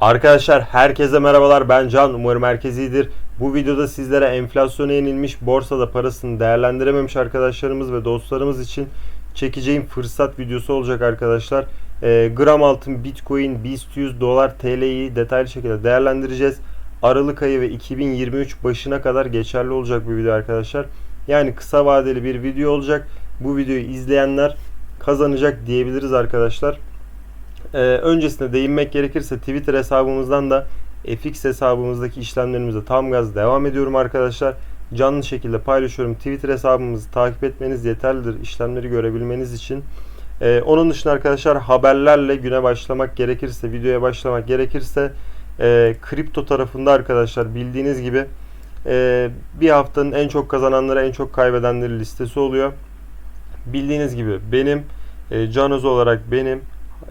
Arkadaşlar herkese merhabalar ben Can umarım herkes. Bu videoda sizlere enflasyona yenilmiş borsada parasını değerlendirememiş arkadaşlarımız ve dostlarımız için çekeceğim fırsat videosu olacak arkadaşlar. Ee, gram altın, bitcoin, BIST 100, dolar, TL'yi detaylı şekilde değerlendireceğiz. Aralık ayı ve 2023 başına kadar geçerli olacak bu video arkadaşlar. Yani kısa vadeli bir video olacak. Bu videoyu izleyenler kazanacak diyebiliriz arkadaşlar. Ee, öncesinde değinmek gerekirse Twitter hesabımızdan da FX hesabımızdaki işlemlerimize tam gaz devam ediyorum arkadaşlar. Canlı şekilde paylaşıyorum. Twitter hesabımızı takip etmeniz yeterlidir işlemleri görebilmeniz için. Ee, onun dışında arkadaşlar haberlerle güne başlamak gerekirse, videoya başlamak gerekirse e, kripto tarafında arkadaşlar bildiğiniz gibi e, bir haftanın en çok kazananları en çok kaybedenleri listesi oluyor. Bildiğiniz gibi benim e, Canoz olarak benim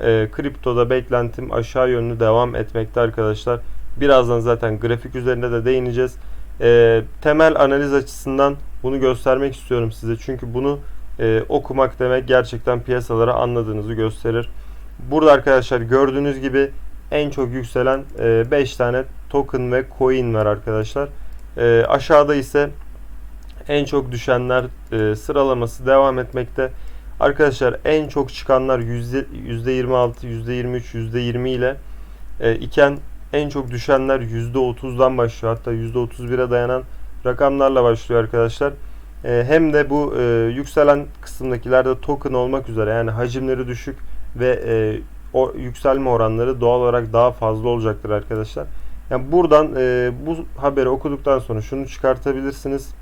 e, kriptoda beklentim aşağı yönlü devam etmekte arkadaşlar. Birazdan zaten grafik üzerinde de değineceğiz. E, temel analiz açısından bunu göstermek istiyorum size. Çünkü bunu e, okumak demek gerçekten piyasalara anladığınızı gösterir. Burada arkadaşlar gördüğünüz gibi en çok yükselen 5 tane token ve coin var arkadaşlar. E, aşağıda ise en çok düşenler e, sıralaması devam etmekte. Arkadaşlar en çok çıkanlar yüzde 26, %23, %20 ile e, iken en çok düşenler %30'dan başlıyor. Hatta %31'e dayanan rakamlarla başlıyor arkadaşlar. E, hem de bu e, yükselen kısımdakilerde token olmak üzere yani hacimleri düşük ve e, o yükselme oranları doğal olarak daha fazla olacaktır arkadaşlar. Yani buradan e, bu haberi okuduktan sonra şunu çıkartabilirsiniz.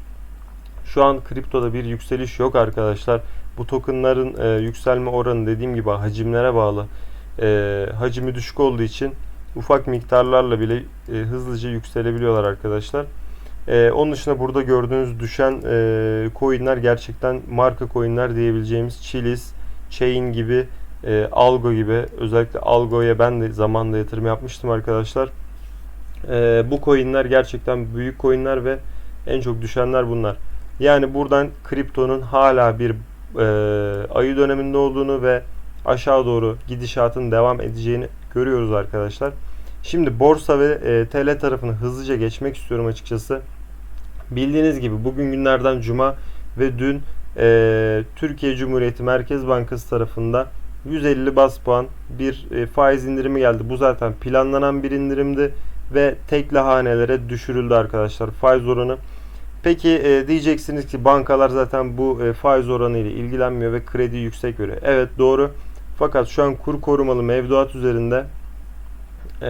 Şu an kriptoda bir yükseliş yok arkadaşlar. Bu tokenların e, yükselme oranı dediğim gibi hacimlere bağlı. E, hacmi düşük olduğu için ufak miktarlarla bile e, hızlıca yükselebiliyorlar arkadaşlar. E, onun dışında burada gördüğünüz düşen e, coinler gerçekten marka coinler diyebileceğimiz Chilis, Chain gibi, e, Algo gibi özellikle Algo'ya ben de zamanında yatırım yapmıştım arkadaşlar. E, bu coinler gerçekten büyük coinler ve en çok düşenler bunlar. Yani buradan kriptonun hala bir e, ayı döneminde olduğunu ve aşağı doğru gidişatın devam edeceğini görüyoruz arkadaşlar. Şimdi borsa ve e, TL tarafını hızlıca geçmek istiyorum açıkçası. Bildiğiniz gibi bugün günlerden cuma ve dün e, Türkiye Cumhuriyeti Merkez Bankası tarafında 150 bas puan bir e, faiz indirimi geldi. Bu zaten planlanan bir indirimdi ve tekli hanelere düşürüldü arkadaşlar faiz oranı. Peki e, diyeceksiniz ki bankalar zaten bu e, faiz oranı ile ilgilenmiyor ve kredi yüksek veriyor. Evet doğru. Fakat şu an kur korumalı mevduat üzerinde e,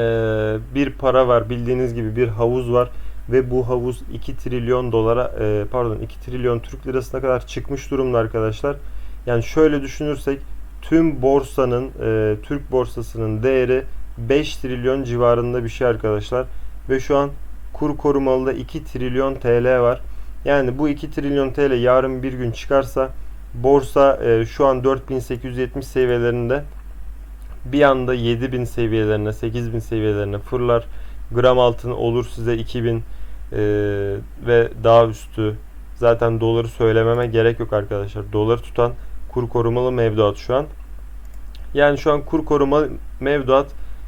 bir para var. Bildiğiniz gibi bir havuz var ve bu havuz 2 trilyon dolara e, pardon 2 trilyon Türk lirasına kadar çıkmış durumda arkadaşlar. Yani şöyle düşünürsek tüm borsanın e, Türk borsasının değeri 5 trilyon civarında bir şey arkadaşlar. Ve şu an kur korumalıda 2 trilyon TL var. Yani bu 2 trilyon TL yarın bir gün çıkarsa borsa e, şu an 4870 seviyelerinde bir anda 7000 seviyelerine 8000 seviyelerine fırlar. Gram altın olur size 2000 e, ve daha üstü. Zaten doları söylememe gerek yok arkadaşlar. Doları tutan kur korumalı mevduat şu an. Yani şu an kur korumalı mevduat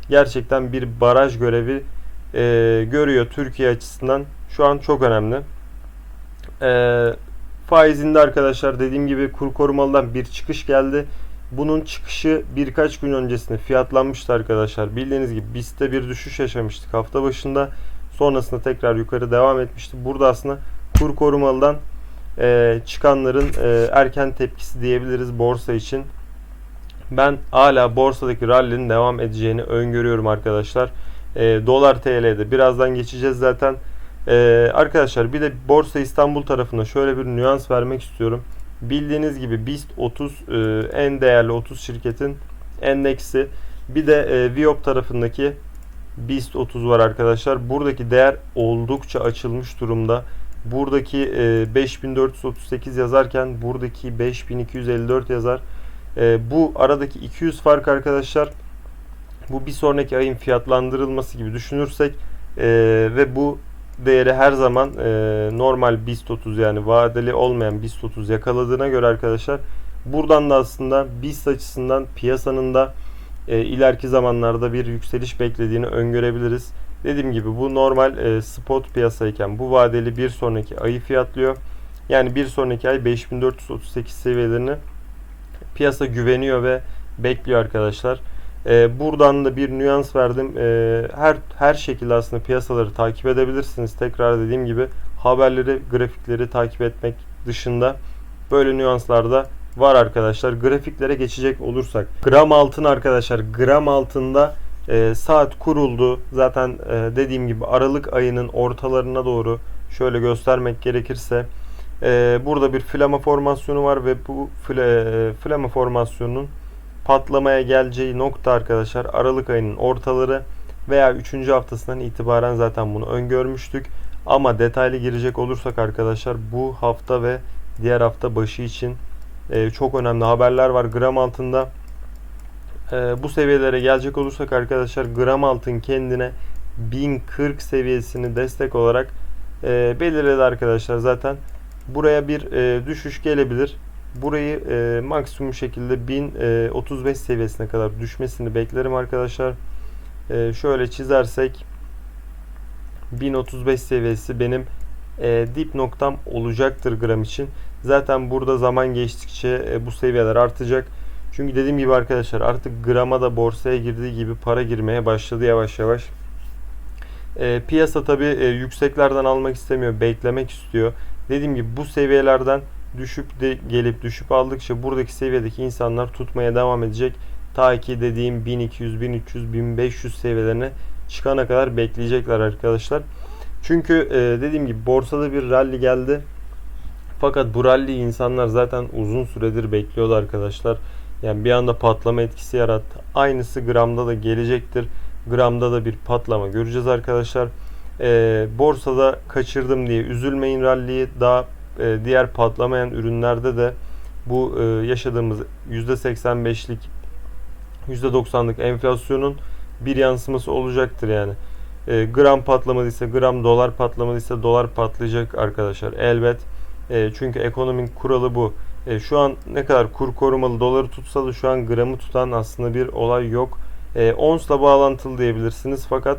gerçekten bir baraj görevi e, görüyor Türkiye açısından. Şu an çok önemli. E, faizinde arkadaşlar dediğim gibi kur korumalıdan bir çıkış geldi. Bunun çıkışı birkaç gün öncesinde fiyatlanmıştı arkadaşlar. Bildiğiniz gibi BIST'te bir düşüş yaşamıştık hafta başında. Sonrasında tekrar yukarı devam etmişti. Burada aslında kur korumalıdan e, çıkanların e, erken tepkisi diyebiliriz borsa için. Ben hala borsadaki rallinin devam edeceğini öngörüyorum arkadaşlar. E, dolar TL'de birazdan geçeceğiz zaten. E, arkadaşlar bir de Borsa İstanbul tarafında şöyle bir nüans vermek istiyorum. Bildiğiniz gibi BIST 30 e, en değerli 30 şirketin endeksi. Bir de e, Viop tarafındaki BIST 30 var arkadaşlar. Buradaki değer oldukça açılmış durumda. Buradaki e, 5438 yazarken buradaki 5254 yazar. E, bu aradaki 200 fark arkadaşlar bu bir sonraki ayın fiyatlandırılması gibi düşünürsek e, ve bu değeri her zaman e, normal BIST 30 yani vadeli olmayan BIST 30 yakaladığına göre arkadaşlar buradan da aslında BIST açısından piyasanın da e, ileriki zamanlarda bir yükseliş beklediğini öngörebiliriz. Dediğim gibi bu normal e, spot piyasayken bu vadeli bir sonraki ayı fiyatlıyor. Yani bir sonraki ay 5438 seviyelerini piyasa güveniyor ve bekliyor arkadaşlar. E, buradan da bir nüans verdim. E, her her şekilde aslında piyasaları takip edebilirsiniz. Tekrar dediğim gibi haberleri, grafikleri takip etmek dışında böyle nüanslarda var arkadaşlar. Grafiklere geçecek olursak gram altın arkadaşlar gram altında e, saat kuruldu. Zaten e, dediğim gibi Aralık ayının ortalarına doğru şöyle göstermek gerekirse e, burada bir flama formasyonu var ve bu fla, flama formasyonunun patlamaya geleceği nokta arkadaşlar Aralık ayının ortaları veya 3. haftasından itibaren zaten bunu öngörmüştük. Ama detaylı girecek olursak arkadaşlar bu hafta ve diğer hafta başı için e, çok önemli haberler var. Gram altında e, bu seviyelere gelecek olursak arkadaşlar gram altın kendine 1040 seviyesini destek olarak e, belirledi arkadaşlar. Zaten buraya bir e, düşüş gelebilir. Burayı e, maksimum şekilde 1035 seviyesine kadar düşmesini beklerim arkadaşlar. E, şöyle çizersek 1035 seviyesi benim e, dip noktam olacaktır gram için. Zaten burada zaman geçtikçe e, bu seviyeler artacak. Çünkü dediğim gibi arkadaşlar artık grama da borsaya girdiği gibi para girmeye başladı yavaş yavaş. E, piyasa tabi e, yükseklerden almak istemiyor, beklemek istiyor. Dediğim gibi bu seviyelerden düşüp de gelip düşüp aldıkça buradaki seviyedeki insanlar tutmaya devam edecek. Ta ki dediğim 1200, 1300, 1500 seviyelerine çıkana kadar bekleyecekler arkadaşlar. Çünkü e, dediğim gibi borsada bir rally geldi. Fakat bu rally insanlar zaten uzun süredir bekliyordu arkadaşlar. Yani bir anda patlama etkisi yarattı. Aynısı gramda da gelecektir. Gramda da bir patlama göreceğiz arkadaşlar. E, borsada kaçırdım diye üzülmeyin rally'yi. Daha e, diğer patlamayan ürünlerde de bu e, yaşadığımız %85'lik %90'lık enflasyonun bir yansıması olacaktır yani. E, gram patlamadıysa gram dolar patlamadıysa dolar patlayacak arkadaşlar elbet. E, çünkü ekonomik kuralı bu. E, şu an ne kadar kur korumalı doları tutsa da şu an gramı tutan aslında bir olay yok. E, onsla bağlantılı diyebilirsiniz fakat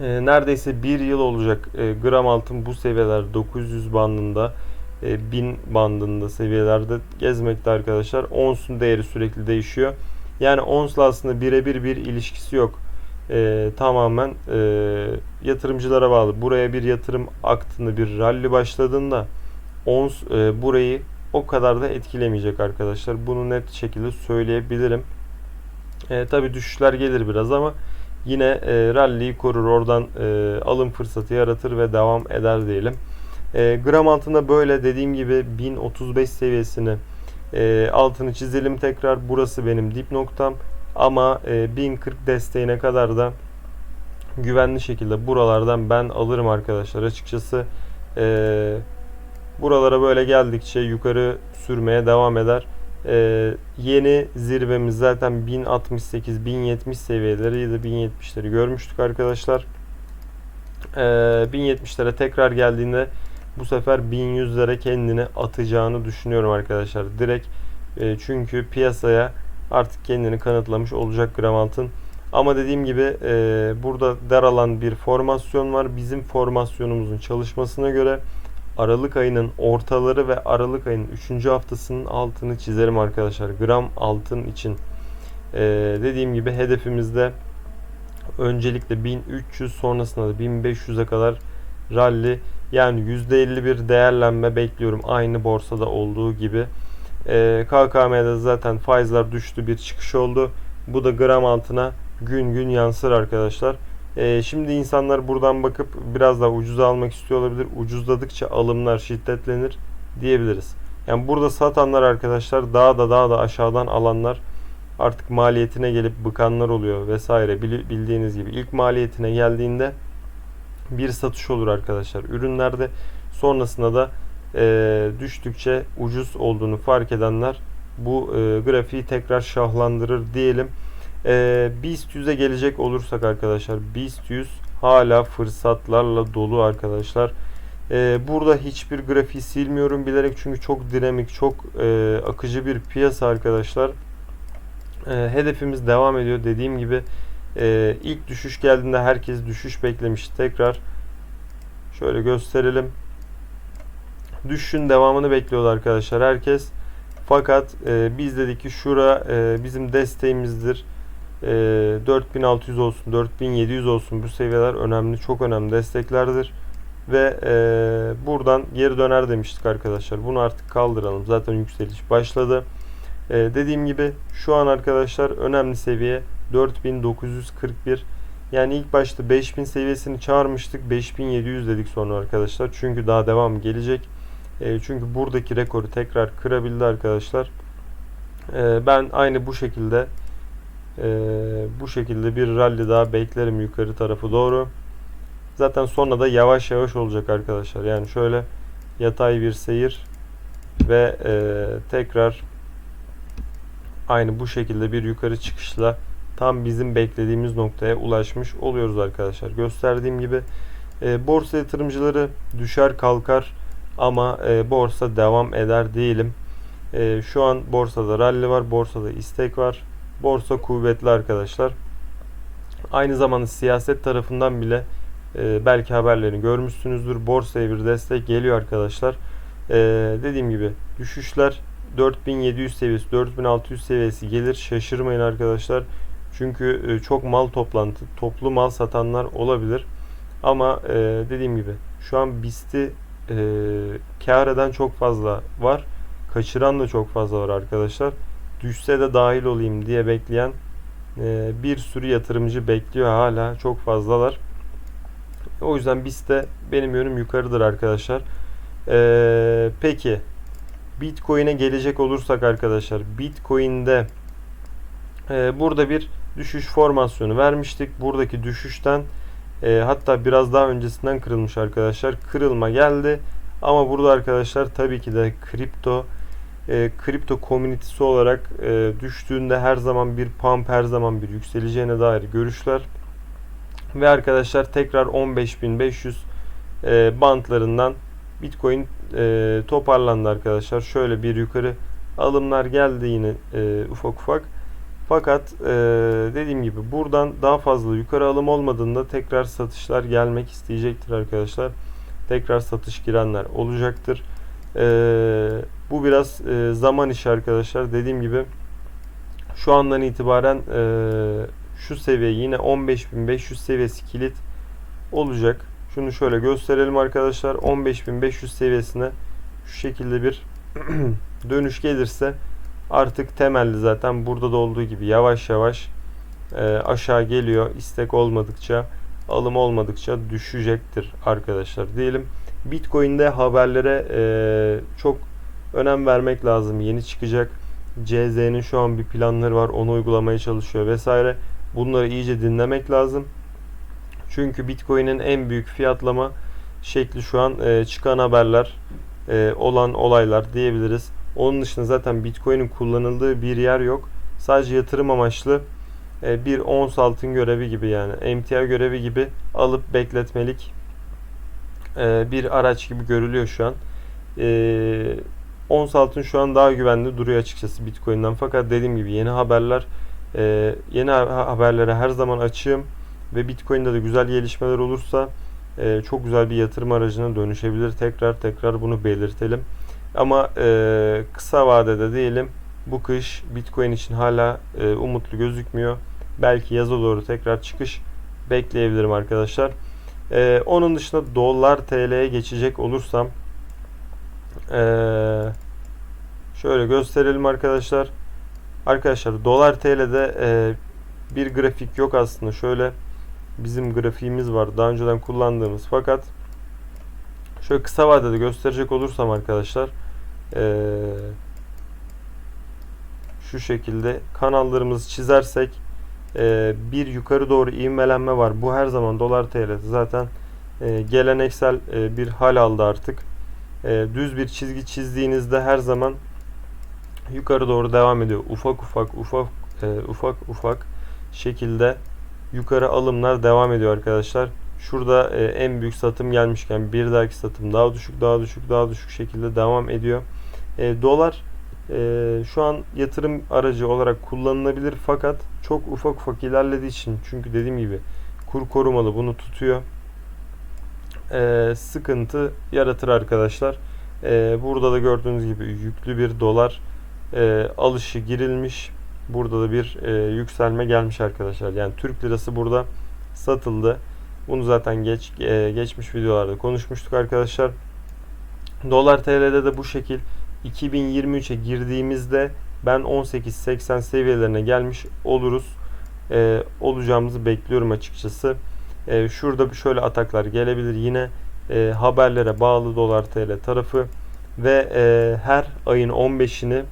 e, neredeyse bir yıl olacak e, gram altın bu seviyeler 900 bandında e, 1000 bandında seviyelerde gezmekte arkadaşlar. Onsun değeri sürekli değişiyor. Yani onsla aslında birebir bir ilişkisi yok. E, tamamen e, yatırımcılara bağlı. Buraya bir yatırım aktığında bir rally başladığında ons e, burayı o kadar da etkilemeyecek arkadaşlar. Bunu net şekilde söyleyebilirim. E, Tabi düşüşler gelir biraz ama yine e, rally'yi korur. Oradan e, alım fırsatı yaratır ve devam eder diyelim. E, gram altında böyle dediğim gibi 1035 seviyesini e, altını çizelim tekrar. Burası benim dip noktam. Ama e, 1040 desteğine kadar da güvenli şekilde buralardan ben alırım arkadaşlar. Açıkçası e, buralara böyle geldikçe yukarı sürmeye devam eder. Ee, yeni zirvemiz zaten 1068-1070 seviyeleri ya da 1070'leri görmüştük arkadaşlar. Ee, 1070'lere tekrar geldiğinde bu sefer 1100'lere kendini atacağını düşünüyorum arkadaşlar. Direkt e, çünkü piyasaya artık kendini kanıtlamış olacak gram. Ama dediğim gibi e, burada daralan bir formasyon var. Bizim formasyonumuzun çalışmasına göre Aralık ayının ortaları ve Aralık ayının 3. haftasının altını çizerim arkadaşlar. Gram altın için. Ee, dediğim gibi hedefimizde öncelikle 1300 sonrasında da 1500'e kadar rally yani %50 bir değerlenme bekliyorum. Aynı borsada olduğu gibi. Ee, KKM'de zaten faizler düştü bir çıkış oldu. Bu da gram altına gün gün yansır arkadaşlar. E, şimdi insanlar buradan bakıp biraz daha ucuz almak istiyor olabilir. Ucuzladıkça alımlar şiddetlenir diyebiliriz. Yani burada satanlar arkadaşlar daha da daha da aşağıdan alanlar artık maliyetine gelip bıkanlar oluyor vesaire bildiğiniz gibi ilk maliyetine geldiğinde bir satış olur arkadaşlar ürünlerde sonrasında da e, düştükçe ucuz olduğunu fark edenler bu e, grafiği tekrar şahlandırır diyelim. Ee, BIST 100'e gelecek olursak arkadaşlar BIST 100 hala fırsatlarla dolu arkadaşlar. Ee, burada hiçbir grafiği silmiyorum bilerek çünkü çok dinamik, çok e, akıcı bir piyasa arkadaşlar. E, hedefimiz devam ediyor. Dediğim gibi e, ilk düşüş geldiğinde herkes düşüş beklemişti. Tekrar şöyle gösterelim. Düşüşün devamını bekliyordu arkadaşlar herkes. Fakat e, biz dedik ki şura e, bizim desteğimizdir. E, 4600 olsun, 4700 olsun bu seviyeler önemli, çok önemli desteklerdir. Ve e, buradan geri döner demiştik arkadaşlar. Bunu artık kaldıralım. Zaten yükseliş başladı. E, dediğim gibi şu an arkadaşlar önemli seviye 4941. Yani ilk başta 5000 seviyesini çağırmıştık. 5700 dedik sonra arkadaşlar. Çünkü daha devam gelecek. E, çünkü buradaki rekoru tekrar kırabildi arkadaşlar. E, ben aynı bu şekilde e, bu şekilde bir rally daha beklerim yukarı tarafı doğru. Zaten sonra da yavaş yavaş olacak arkadaşlar. Yani şöyle yatay bir seyir ve e, tekrar aynı bu şekilde bir yukarı çıkışla tam bizim beklediğimiz noktaya ulaşmış oluyoruz arkadaşlar. Gösterdiğim gibi e, borsa yatırımcıları düşer kalkar ama e, borsa devam eder değilim. E, şu an borsada rally var, borsada istek var. Borsa kuvvetli arkadaşlar. Aynı zamanda siyaset tarafından bile e, belki haberlerini görmüşsünüzdür. Borsaya bir destek geliyor arkadaşlar. E, dediğim gibi düşüşler 4700 seviyesi, 4600 seviyesi gelir. Şaşırmayın arkadaşlar. Çünkü e, çok mal toplantı, toplu mal satanlar olabilir. Ama e, dediğim gibi şu an BIST'i e, kar eden çok fazla var. Kaçıran da çok fazla var arkadaşlar. Düşse de dahil olayım diye bekleyen e, bir sürü yatırımcı bekliyor hala. Çok fazlalar. O yüzden BIST'te benim yönüm yukarıdır arkadaşlar. E, peki Bitcoin'e gelecek olursak arkadaşlar Bitcoin'de e, burada bir düşüş formasyonu vermiştik. Buradaki düşüşten e, hatta biraz daha öncesinden kırılmış arkadaşlar. Kırılma geldi. Ama burada arkadaşlar tabii ki de kripto e, kripto komünitesi olarak e, düştüğünde her zaman bir pump her zaman bir yükseleceğine dair görüşler ve arkadaşlar tekrar 15.500 e, bantlarından Bitcoin e, toparlandı arkadaşlar. Şöyle bir yukarı alımlar geldi yine e, ufak ufak. Fakat e, dediğim gibi buradan daha fazla yukarı alım olmadığında tekrar satışlar gelmek isteyecektir arkadaşlar. Tekrar satış girenler olacaktır. E, bu biraz e, zaman işi arkadaşlar. Dediğim gibi şu andan itibaren e, şu seviye yine 15.500 seviyesi kilit olacak. Şunu şöyle gösterelim arkadaşlar. 15.500 seviyesine şu şekilde bir dönüş gelirse artık temelli zaten burada da olduğu gibi yavaş yavaş e, aşağı geliyor. İstek olmadıkça alım olmadıkça düşecektir arkadaşlar diyelim. Bitcoin'de haberlere e, çok önem vermek lazım. Yeni çıkacak. CZ'nin şu an bir planları var. Onu uygulamaya çalışıyor vesaire. Bunları iyice dinlemek lazım. Çünkü Bitcoin'in en büyük fiyatlama şekli şu an e, çıkan haberler, e, olan olaylar diyebiliriz. Onun dışında zaten Bitcoin'in kullanıldığı bir yer yok. Sadece yatırım amaçlı e, bir ons altın görevi gibi yani emtia görevi gibi alıp bekletmelik e, bir araç gibi görülüyor şu an. E, ons altın şu an daha güvenli duruyor açıkçası Bitcoin'den. Fakat dediğim gibi yeni haberler e, yeni haberlere her zaman açığım ve Bitcoin'de de güzel gelişmeler olursa e, çok güzel bir yatırım aracına dönüşebilir. Tekrar tekrar bunu belirtelim. Ama e, kısa vadede diyelim bu kış Bitcoin için hala e, umutlu gözükmüyor. Belki yaza doğru tekrar çıkış bekleyebilirim arkadaşlar. E, onun dışında dolar TL'ye geçecek olursam e, şöyle gösterelim arkadaşlar. Arkadaşlar dolar TL'de e, bir grafik yok aslında. Şöyle bizim grafiğimiz var. Daha önceden kullandığımız fakat şöyle kısa vadede gösterecek olursam arkadaşlar ee, şu şekilde kanallarımızı çizersek e, bir yukarı doğru ivmelenme var. Bu her zaman dolar TL zaten e, geleneksel e, bir hal aldı artık. E, düz bir çizgi çizdiğinizde her zaman yukarı doğru devam ediyor. Ufak ufak ufak ufak ufak şekilde yukarı alımlar devam ediyor arkadaşlar. Şurada en büyük satım gelmişken bir dahaki satım daha düşük daha düşük daha düşük şekilde devam ediyor. Dolar Ee, şu an yatırım aracı olarak kullanılabilir fakat çok ufak ufak ilerlediği için çünkü dediğim gibi kur korumalı bunu tutuyor. Ee, sıkıntı yaratır arkadaşlar. Ee, burada da gördüğünüz gibi yüklü bir dolar e, alışı girilmiş. Burada da bir e, yükselme gelmiş arkadaşlar. Yani Türk lirası burada satıldı. Bunu zaten geç e, geçmiş videolarda konuşmuştuk arkadaşlar. Dolar TL'de de bu şekil 2023'e girdiğimizde ben 18.80 seviyelerine gelmiş oluruz. E, olacağımızı bekliyorum açıkçası. E, şurada şöyle ataklar gelebilir yine e, haberlere bağlı dolar TL tarafı ve e, her ayın 15'ini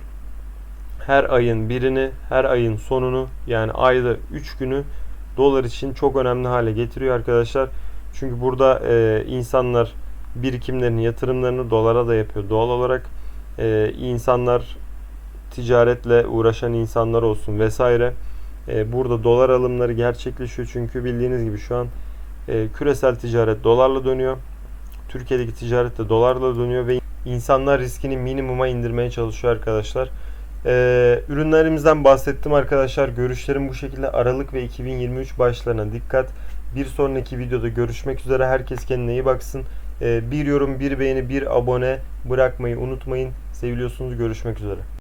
her ayın birini her ayın sonunu yani ayda 3 günü dolar için çok önemli hale getiriyor arkadaşlar. Çünkü burada e, insanlar birikimlerini, yatırımlarını dolara da yapıyor. Doğal olarak e, insanlar ticaretle uğraşan insanlar olsun vesaire. E, burada dolar alımları gerçekleşiyor. Çünkü bildiğiniz gibi şu an e, küresel ticaret dolarla dönüyor. Türkiye'deki ticaret de dolarla dönüyor ve insanlar riskini minimuma indirmeye çalışıyor arkadaşlar. Ee, ürünlerimizden bahsettim arkadaşlar. Görüşlerim bu şekilde. Aralık ve 2023 başlarına dikkat. Bir sonraki videoda görüşmek üzere. Herkes kendine iyi baksın. Ee, bir yorum, bir beğeni, bir abone bırakmayı unutmayın. Seviliyorsunuz. Görüşmek üzere.